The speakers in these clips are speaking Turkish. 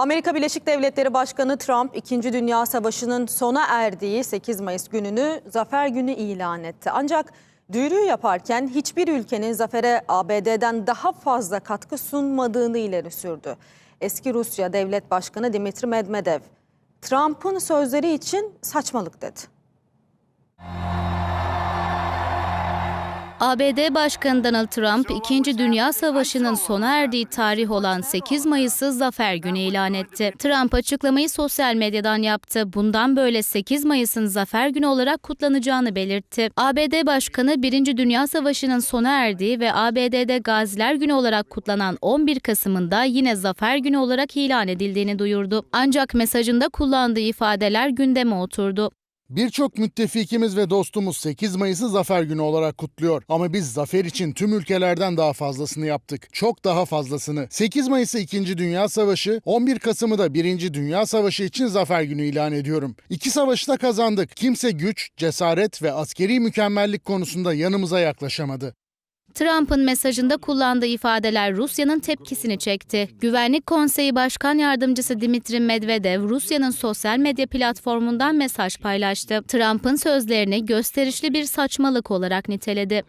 Amerika Birleşik Devletleri Başkanı Trump 2. Dünya Savaşı'nın sona erdiği 8 Mayıs gününü Zafer Günü ilan etti. Ancak duyuruyu yaparken hiçbir ülkenin zafere ABD'den daha fazla katkı sunmadığını ileri sürdü. Eski Rusya Devlet Başkanı Dimitri Medvedev, Trump'ın sözleri için saçmalık dedi. ABD Başkanı Donald Trump, 2. Dünya Savaşı'nın sona erdiği tarih olan 8 Mayıs'ı Zafer Günü ilan etti. Trump açıklamayı sosyal medyadan yaptı. Bundan böyle 8 Mayıs'ın Zafer Günü olarak kutlanacağını belirtti. ABD Başkanı 1. Dünya Savaşı'nın sona erdiği ve ABD'de Gaziler Günü olarak kutlanan 11 Kasım'ında yine Zafer Günü olarak ilan edildiğini duyurdu. Ancak mesajında kullandığı ifadeler gündeme oturdu. Birçok müttefikimiz ve dostumuz 8 Mayıs'ı Zafer Günü olarak kutluyor. Ama biz zafer için tüm ülkelerden daha fazlasını yaptık. Çok daha fazlasını. 8 Mayıs'ı 2. Dünya Savaşı, 11 Kasım'ı da 1. Dünya Savaşı için Zafer Günü ilan ediyorum. İki savaşı da kazandık. Kimse güç, cesaret ve askeri mükemmellik konusunda yanımıza yaklaşamadı. Trump'ın mesajında kullandığı ifadeler Rusya'nın tepkisini çekti. Güvenlik Konseyi Başkan Yardımcısı Dimitri Medvedev Rusya'nın sosyal medya platformundan mesaj paylaştı. Trump'ın sözlerini gösterişli bir saçmalık olarak niteledi.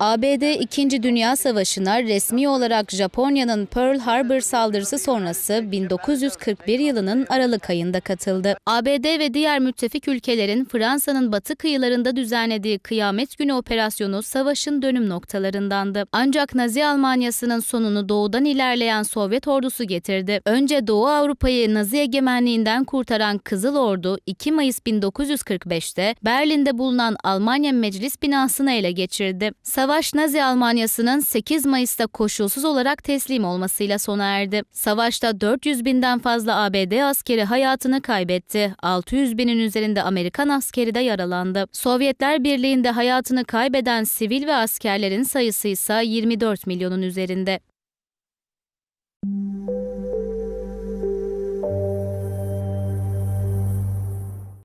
ABD 2. Dünya Savaşı'na resmi olarak Japonya'nın Pearl Harbor saldırısı sonrası 1941 yılının Aralık ayında katıldı. ABD ve diğer müttefik ülkelerin Fransa'nın batı kıyılarında düzenlediği Kıyamet Günü operasyonu savaşın dönüm noktalarındandı. Ancak Nazi Almanyası'nın sonunu doğudan ilerleyen Sovyet ordusu getirdi. Önce Doğu Avrupa'yı Nazi egemenliğinden kurtaran Kızıl Ordu 2 Mayıs 1945'te Berlin'de bulunan Almanya Meclis binasını ele geçirdi. Savaş Nazi Almanyası'nın 8 Mayıs'ta koşulsuz olarak teslim olmasıyla sona erdi. Savaşta 400 binden fazla ABD askeri hayatını kaybetti. 600 binin üzerinde Amerikan askeri de yaralandı. Sovyetler Birliği'nde hayatını kaybeden sivil ve askerlerin sayısı ise 24 milyonun üzerinde.